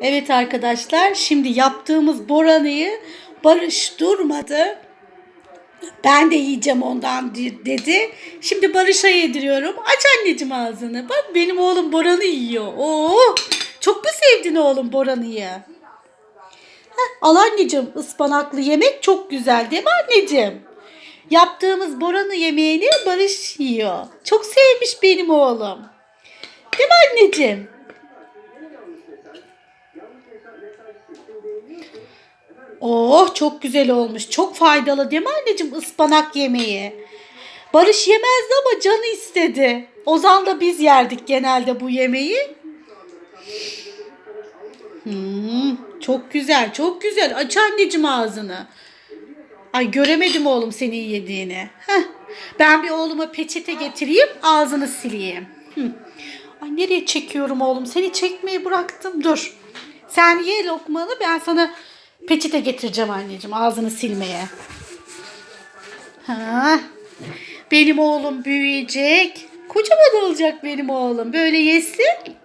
Evet arkadaşlar şimdi yaptığımız boranıyı Barış durmadı. Ben de yiyeceğim ondan di- dedi. Şimdi Barış'a yediriyorum. Aç anneciğim ağzını. Bak benim oğlum Boran'ı yiyor. Oo, çok mu sevdin oğlum Boran'ı? Heh, al anneciğim ıspanaklı yemek çok güzel değil mi anneciğim? Yaptığımız Boran'ı yemeğini Barış yiyor. Çok sevmiş benim oğlum. Değil mi anneciğim? Oh çok güzel olmuş. Çok faydalı değil mi anneciğim ıspanak yemeği? Barış yemezdi ama canı istedi. Ozan da biz yerdik genelde bu yemeği. Hmm, çok güzel, çok güzel. Aç anneciğim ağzını. Ay göremedim oğlum senin yediğini. Heh. Ben bir oğluma peçete getireyim, ağzını sileyim. Hı. Ay nereye çekiyorum oğlum? Seni çekmeyi bıraktım. Dur. Sen ye lokmanı, ben sana peçete getireceğim anneciğim ağzını silmeye. Ha. Benim oğlum büyüyecek. Kocaman olacak benim oğlum. Böyle yesin.